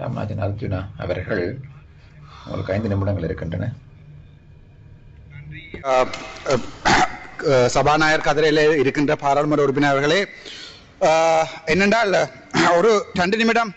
ராமராஜன் அர்ஜுனா அவர்கள் உங்களுக்கு ஐந்து நிமிடங்கள் இருக்கின்றன. சபாநாயகர் கதிரையில் இருக்கின்ற பாராளுமன்ற உறுப்பினர்களே என்னென்றால் ஒரு ரெண்டு நிமிடம்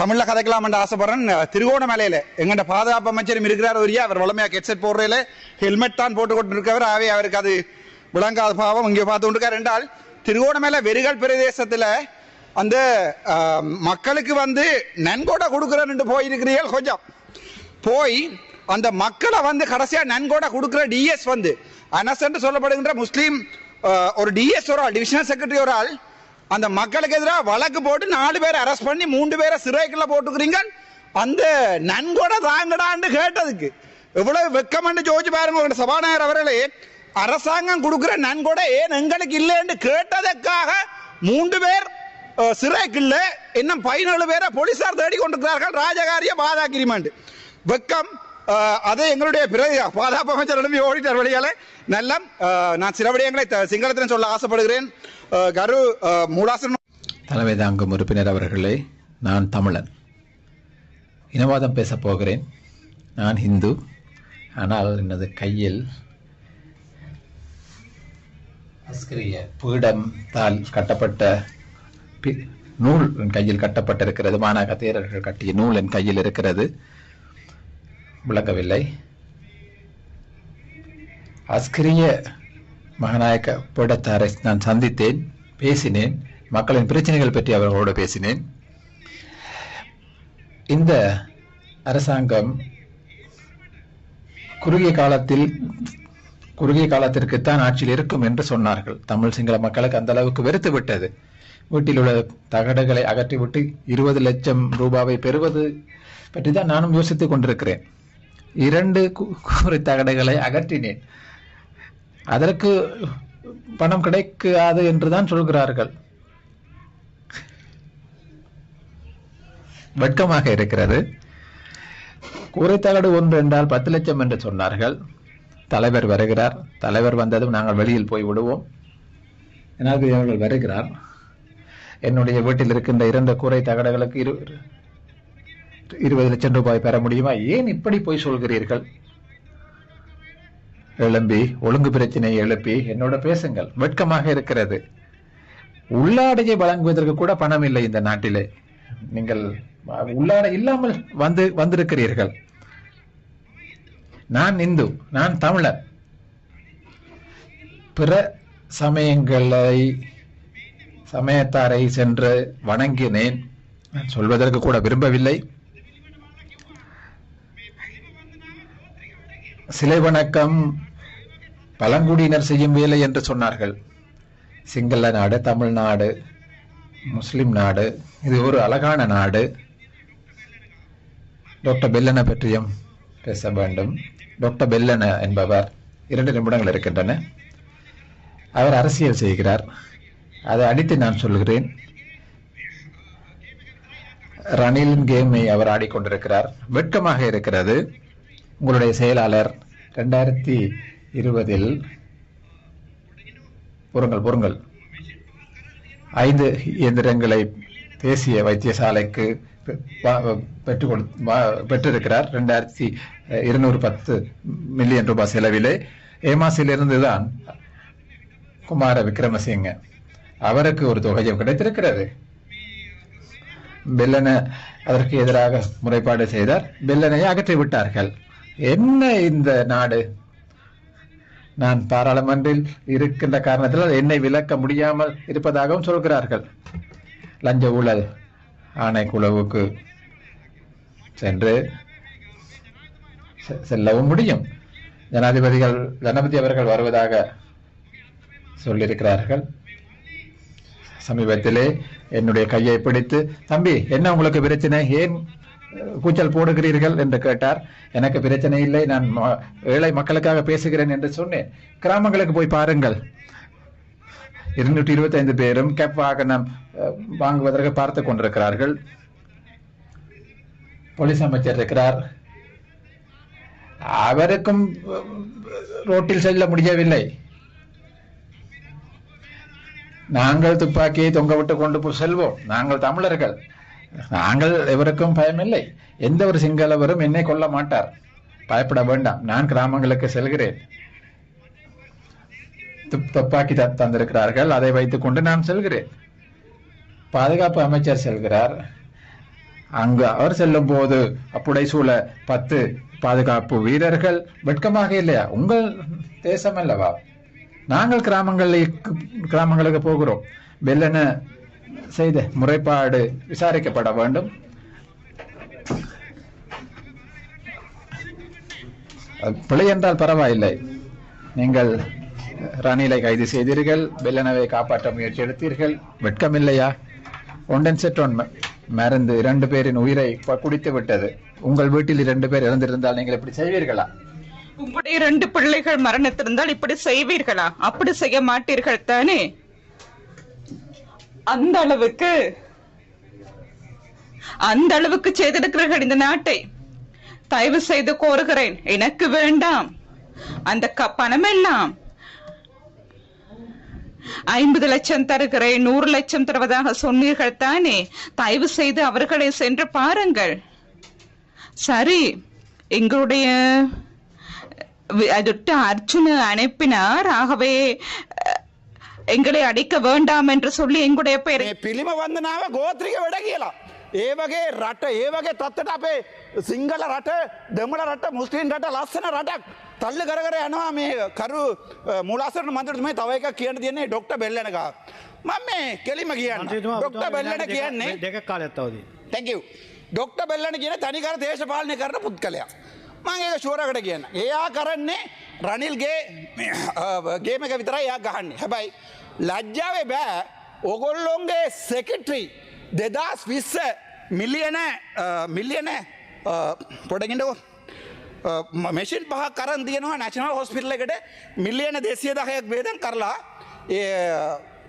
தமிழ்ல கதைக்கலாம் என்று ஆசைப்படுறேன். திருகோணமலையில எங்கண்ட பாதுகாப்பு அமைச்சரும் இருக்கிறார் ஒரியா அவர் வளமையா ஹெட்செட் போடுறதுல ஹெல்மெட் தான் போட்டுக்கொண்டு இருக்கவர் ஆகவே அவருக்கு அது விளங்காத பாவம் இங்கே பார்த்து கொண்டிருக்கார் என்றால் திருகோணமலை வெறிகள் பிரதேசத்தில் அந்த மக்களுக்கு வந்து நன்கொடை கொடுக்குறேன்னு போயிருக்கிறீர்கள் கொஞ்சம். போய் அந்த மக்களை வந்து கடைசியாக நன்கொடை கொடுக்குற டிஎஸ் வந்து அனசன்று சொல்லப்படுகின்ற முஸ்லீம் ஒரு டிஎஸ் ஒரு ஆள் டிவிஷனல் செக்ரட்டரி ஒரு ஆள் அந்த மக்களுக்கு எதிராக வழக்கு போட்டு நாலு பேரை அரெஸ்ட் பண்ணி மூன்று பேரை சிறைக்குள்ள போட்டுக்கிறீங்க. அந்த நன்கொடை தாங்கடான்னு கேட்டதுக்கு எவ்வளவு வெக்கமென்று ஜோதிச்சு பாருங்க சபாநாயகர் அவர்களே அரசாங்கம் கொடுக்குற நன்கொடை ஏன் எங்களுக்கு இல்லைன்னு கேட்டதற்காக மூன்று பேர் சிறைக்குள்ள இன்னும் பதினேழு பேரை போலீசார் தேடி கொண்டிருக்கிறார்கள். ராஜகாரிய பாத அக்ரிமெண்ட் வெக்கம் அஹ், அது எங்களுடைய பிரதி பாதுகாப்பு அமைச்சர் எழுப்பி ஓடிட்டார் வழியால நல்ல நான் சில விடயங்களை த- சிங்களத்திலும் சொல்ல ஆசைப்படுகிறேன். கரு மூலாசன் தலைமை தாங்கும் உறுப்பினர் அவர்களே நான் தமிழன். இனவாதம் பேசப் போகிறேன். நான் ஹிந்து. ஆனால் எனது கையில் அஸ்கிரிய பீடம் தால் கட்டப்பட்ட நூல் என் கையில் கட்டப்பட்டிருக்கிறது. மாநாக கட்டிய நூல் என் கையில் இருக்கிறது. விளங்கவில்லை அஸ்கிரிய மகநாயக்க பீடத்தாரை நான் சந்தித்தேன் பேசினேன். மக்களின் பிரச்சனைகள் பற்றி அவர்களோடு பேசினேன். இந்த அரசாங்கம் குறுகிய காலத்தில் குறுகிய காலத்திற்குத்தான் ஆட்சியில் இருக்கும் என்று சொன்னார்கள். தமிழ் சிங்கள மக்களுக்கு அந்த அளவுக்கு வெறுத்து விட்டது. வீட்டில் உள்ள தகடுகளை அகற்றிவிட்டு இருபது லட்சம் ரூபாவை பெறுவது பற்றி தான் நானும் யோசித்துக் கொண்டிருக்கிறேன். இரண்டு குறை கூரை தகடுகளை அகற்றினேன். அதற்கு பணம் கிடைக்காது என்றுதான் சொல்கிறார்கள். வெட்கமாக இருக்கிறது. கூரைத்தகடு ஒன்று என்றால் பத்து லட்சம் என்று சொன்னார்கள். தலைவர் வருகிறார். தலைவர் வந்ததும் நாங்கள் வெளியில் போய் விடுவோம். எனக்கு அவர்கள் வருகிறார். என்னுடைய வீட்டில் இருக்கின்ற இரண்டு கூரை தகடங்களுக்கு இரு இருபது லட்சம் ரூபாய் பெற முடியுமா? ஏன் இப்படி போய் சொல்கிறீர்கள்? எழும்பி ஒழுங்கு பிரச்சனையை எழுப்பி என்னோட பேசுங்கள். வெட்கமாக இருக்கிறது. உள்ளாடையை வழங்குவதற்கு கூட பணம் இல்லை இந்த நாட்டிலே. நீங்கள் உள்ளாடை இல்லாமல் வந்து வந்திருக்கிறீர்கள். நான் இந்து நான் தமிழர். பிற சமயங்களை சமயத்தாரை சென்று வணங்கினேன். நான் சொல்வதற்கு கூட விரும்பவில்லை. சிலை வணக்கம் பழங்குடியினர் செய்யும் வேலை என்று சொன்னார்கள். சிங்கள நாடு தமிழ்நாடு முஸ்லிம் நாடு இது ஒரு அழகான நாடு. டாக்டர் பெல்லன பற்றியும் பேச வேண்டும். டாக்டர் பெல்லன என்பவர் இரண்டு நிமிடங்கள் இருக்கின்றன. அவர் அரசியல் செய்கிறார். அதை அடித்து நான் சொல்கிறேன் ரணிலின் கேமை அவர் ஆடிக்கொண்டிருக்கிறார். வெட்கமாக இருக்கிறது. உங்களுடைய செயலாளர் ரெண்டாயிரத்தி இருபதில் பொருங்கள் பொருங்கள் ஐந்து இயந்திரங்களை தேசிய வைத்தியசாலைக்கு பெற்றுக் கொடு- பெற்றிருக்கிறார். ரெண்டாயிரத்தி இருநூறு பத்து மில்லியன் ரூபாய் செலவிலே. ஏமாசிலிருந்து தான் குமார விக்ரமசிங்க. அவருக்கு ஒரு தொகையும் கிடைத்திருக்கிறது. பெல்லன அதற்கு எதிராக முறைப்பாடு செய்தார். பெல்லனையை அகற்றி விட்டார்கள். என்ன இந்த நாடு? நான் பாராளுமன்றில் இருக்கின்ற காரணத்தில் என்னை விளக்க முடியாமல் இருப்பதாகவும் சொல்கிறார்கள். லஞ்ச ஊழல் ஆணைக்குழுவுக்கு சென்று செ- செல்லவும் முடியும். ஜனாதிபதிகள் ஜனாதிபதி அவர்கள் வருவதாக சொல்லியிருக்கிறார்கள். சமீபத்திலே என்னுடைய கையை பிடித்து தம்பி என்ன உங்களுக்கு பிரச்சனை? ஏன் கூச்சல் போடுகிறீர்கள்? என்று கேட்டார். எனக்கு பிரச்சனை இல்லை. நான் ம- ஏழை மக்களுக்காக பேசுகிறேன் என்று சொன்னேன். கிராமங்களுக்கு போய் பாருங்கள். இருநூற்றி இருபத்தி ஐந்து பேரும் கேப் வாகனம் வாங்குவதற்கு பார்த்து கொண்டிருக்கிறார்கள். போலீஸ் அமைச்சர் இருக்கிறார். அவருக்கும் ரோட்டில் செல்ல முடியவில்லை. நாங்கள் துப்பாக்கியை தொங்கவிட்டு கொண்டு போய் செல்வோம். நாங்கள் தமிழர்கள். நாங்கள் எவருக்கும் பயமில்லை. எந்த ஒரு சிங்களவரும் என்னை கொல்ல மாட்டார். பயப்பட வேண்டாம். நான் கிராமங்களுக்கு செல்கிறேன். துப்- துப்பாக்கி தந்திருக்கிறார்கள். அதை வைத்துக் கொண்டு நான் செல்கிறேன். பாதுகாப்பு அமைச்சர் செல்கிறார். அங்கு அவர் செல்லும் போது அப்புடை சூழ பத்து பாதுகாப்பு வீரர்கள் வெட்கமாக இல்லையா? உங்கள் தேசம் அல்லவா? நாங்கள் கிராமங்களுக்கு கிராமங்களுக்கு போகிறோம். வெள்ளன செய்த முறைப்பாடு விசாரிக்கப்பட வேண்டும். பிழை என்றால் பரவாயில்லை. நீங்கள் ரணிலை கைது செய்தீர்கள் வெள்ளனவை காப்பாற்ற முயற்சி எடுத்தீர்கள். வெட்கமில்லையா? ஒன்றன் செற்றோன் ம- மறந்து இரண்டு பேரின் உயிரை குடித்து விட்டது உங்கள் வீட்டில் இரண்டு பேர் இறந்திருந்தால் நீங்கள் இப்படி செய்வீர்களா? உங்களுடைய ரெண்டு பிள்ளைகள் மரணித்திருந்தால் இப்படி செய்வீர்களா? அப்படி செய்ய மாட்டீர்கள் தானே? அந்த அளவுக்கு அந்த அளவுக்கு செய்திருக்கிறீர்கள் இந்த நாட்டை. தயவு செய்து கோருகிறேன் எனக்கு வேண்டாம். அந்த க- பணமெல்லாம் ஐம்பது லட்சம் தருகிறேன் நூறு லட்சம் தருவதாக சொன்னீர்கள் தானே? தயவு செய்து அவர்களை சென்று பாருங்கள். சரி எங்களுடைய அதுட்டு அர்ஜுன அனுப்பினார் ஆகவே அஹ், எங்களை அடிக்க வேண்டாம் என்று சொல்லி எங்களுடைய பெயரை මේ පිළිම වන්දනාව ගෝත්‍රික වැඩ කියලා. ඒ වගේ රට ඒ වගේ තත්වට අපේ සිංහල රට දෙමල රට මුස්ලිම් රට ලස්සන රටක් තල්ල කර කර යනවා මේ කරු මුලාසරන මන්තරතුමේ තව එක කියන්න තියන්නේ ඩොක්ට බෙල්ලනක. මම මේ කෙලිම කියන්න මන්ත්‍රීතුමා ඩොක්ට ඔබතුමා බෙල්ලන විනාඩි දෙක- කියන්නේ දෙකක් කාලයක් තවදී. තැකව් ඩොක්ට බෙල්ලන කියන තනිකර දේශපාලනය කරන පුද්ගලයා. මං ඒක ශුවරකට කියන්න. එයා කරන්නේ රනිල්ගේ ගේමක විතර එයා ගහන්නේ. හැබැයි ලජ්ජාවේ බෑ. ඔගොල්ලොන්ගේ සෙකට්‍රී දෙදස් විස්ස මිලියන මිල්ලියන පොඩගින්ටකෝ මෙසින් පහ කරන් තියනවා නැශනල් හොස්පිටල එකට. මිල්ලියන දෙසිය දහයක් වේදන් කරලා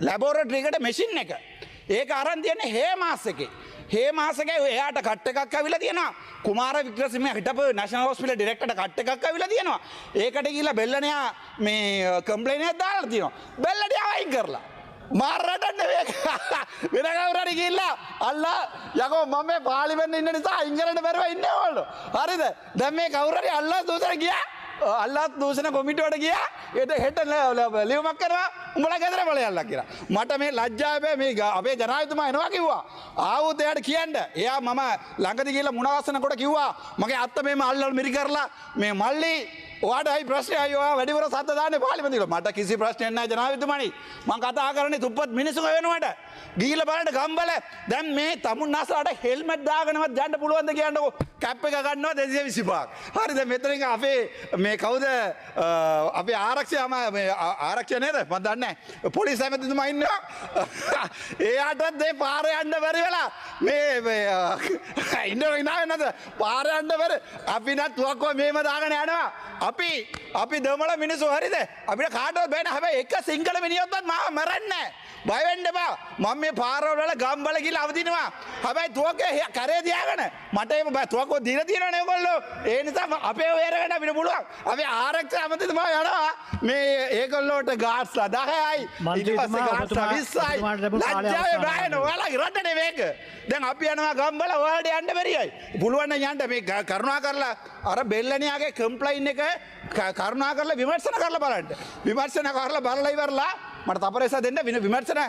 ලැබෝරට්‍රීකට මෙසින් එක. ඒක අරන් තියන හේ මාසක හේ මාසකයි එයාට කට් එකක් ඇවිලා තියෙනවා. කුමාර වික්‍රමසිංහ හිටපු නැෂනල් හොස්පිටල් ඩිරෙක්ටරට කට් එකක් ඇවිලා තියෙනවා. ඒකට ගිහිල්ලා බෙල්ලණයා මේ කම්ප්ලේන් එකක් දාලා තියෙනවා. බෙල්ලණයා වයින් කරලා. මාරට නෙවෙයි. වෙන කවුරුහරි ගිහිල්ලා අල්ලා යකෝ මම මේ පාර්ලිමේන්තේ ඉන්න නිසා ඉංගලන්තේ බැරුව ඉන්නේ ඕගොල්ලෝ හරිද? දැන් මේ කවුරුහරි අල්ලා දූතර ගියා. අල්ලත් දූෂණ කොමිටුවට ගියා. එට හෙට ලියවමක් කරවා උඹල ගෙදර බල යල්ලා කියලා. මට මේ ලජ්ජාබය මේ ග- අපේ ජනායතුමා එනවා කිව්වා. ආවුත් එයාට කියන්න. එයා මම ළඟදි කියලා මුණවස්සන කොට කිව්වා. මගේ අත්ත මේ අල්ලල් මිරි කරලා මේ මල්ලි ඔයාටයි ප්‍රශ්නය අයවා වැඩිවර සත්දාන පාලිමතිල මට කිසි ප්‍රශ්නයන්න ජනාවිතුමනි මං කතා කරන තුපත් මිනිසු වෙනවට. ගීල බලට ගම්බල. දැන් මේ තමුන් නසාට හෙල්මට දාගනවත් ජන්ට පුළුවන්ද කියන්නකෝ. කැප් එක ගන්නවා දෙසිය විසිපාක් හරිද මෙතරින් අපේ මේ කවුද අපේ ආරක්ෂයම ආරක්ෂණයද මදන්න පොලිස් ඇමතිතුම ඉන්න ඒයාටත් දේ පාරයන්ඩ වැරි වෙලා. මේ ඉන්න ඉනාවනද පාරයන්ඩ වර අපිනත් තුවක්කෝ මේම දාගන යනවා. අපි අපි දමල මිනිසු හරිද? අපිට කාටව බැන. හැබ එක සිංහල මිනිියොත්තත් මා මරන්න. බයවෙන්ඩ බා මම මේ පාරවල ගම්බල කියල අවදිනවා. හැබැයි තුවක කරේ දයාගන මට එම බ. තුවකෝ දින තියන කොල්ලො ඒ නිසා අපේ වේරගෙන අපිට පුළුවන්. අපේ ආරක්ෂ ඇමතිතුමා යනවා. මේ දහයයි. මන්ත්‍රීතුමා, ඔබතුමා- විස්සයි. ඔබතුමාට ලැබුණු කාලය ලජ්ජාවේ අවසන් බායන වුණා. ඔයාලා රටන මේක. දැන් අපි යනවා ගම්බල ඔයාලට යන්න බැරියයි. පුළුවන් යන්ට මේ ක- කරුණා කරලා අර බෙල්ලනයාගේ කම්පලයින් එක කරුණා කරලා විමර්ශන කරලා බලන්න. විමර්ශන කරලා බලලා ඉවරලා මට තපරෙසා දෙන්න වෙන විමර්ශන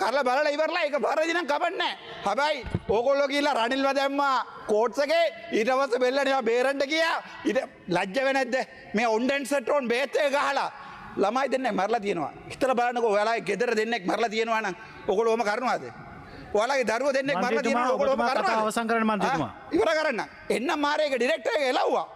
කරලා බලලා ඉවරලා ඒක බරදිනම් කපන්නේ හැබැයි ඕගොල්ලෝ කියලා රනිල්ව දැම්මා කෝට්සගේ ඊට පස්සේ බෙල්ලනවා බේරන්න ගියා. ඊට ලැජ්ජ වෙන්නේ නැද්ද මේ ඔන්ඩෙන් සෙට්‍රෝන් බේත් එක ගහලා ළමයි දෙන්න මරලා තියෙනවා. හිතලා බලන්නකො ඔයාලා ගෙදර දෙන්නෙක් මරලා තියෙනවා නම් ඔයගොල්ලෝම කරනවාද ඔයාලගේ දරුවෝ දෙන්නෙක් මරලා තියෙනවා ඔයගොල්ලෝම කරනවා අවසන් කරන්න මම දෙනවා ඉවර කරන්න. එන්න මාරේක ඩිරෙක්ටර් එක එලව්වා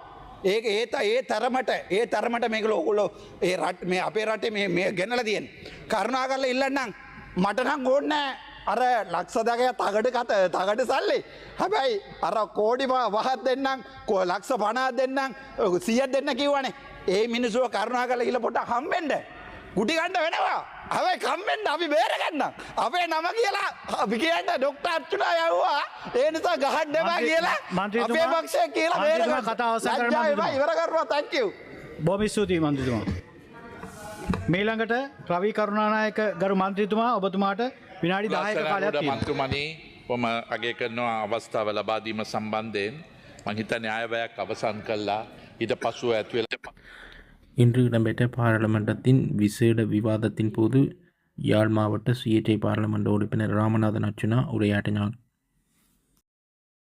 ඒක ඒත ඒ තරමට ඒ තරමට මේකල ඔකුලො ඒ රට මේ අපේ රටේ මේ මේ ගැනල තියෙන් කරුණා කරලා ඉල්ලන්නම් මටනම් ගෝන්නෑ අර ලක්ෂදකය තගට කත තගට සල්ලි. හැබැයි අර කෝඩි වහත් දෙන්නම් කෝ ලක්ෂ පනා දෙන්නම් සියත් දෙන්න කිව්වනේ. ඒ මිනිසුව කරුණා කල ඉල පොට හම්බෙන්ඩ ගුටිගණ්ඩ වෙනවා. හවයි කම්මෙන්ට අපි බේරගන්න අපේ නම කියලා අපි කියන්න ඩොක්ට අච්චුනා යව්වා ඒ නිසා මන්ත්‍රී- කියලා අපේ පක්ෂය කියලා මන්ත්‍රීතුමා බේරගන්න. කතාව අවසන් කරන්න ලැජ්ජාවයි මන්ත්‍රීතුමා. ඉවර කරනවා තැන්කව් බොහොම ස්තුතියි මන්ත්‍රීතුමා. මේළඟට රවී කරුණානායක ගරු මන්ත්‍රීතුමා ඔබතුමාට විනාඩි 10ක කාලයක් තියෙනවා. මන්තුමනි කොම අගේ කරනවා අවස්ථාව ලබාදීම සම්බන්ධයෙන් මහිත න්‍යායවයක් අවසන් කල්ලා ඊට පසුව ඇත්වෙල இன்று இடம்பெற்ற பாராளுமன்றத்தின் விசேட விவாதத்தின் போது யாழ் மாவட்ட சுயேட்சை பாராளுமன்ற உறுப்பினர் ராமநாதன் அர்ச்சுனா உரையாற்றினார்.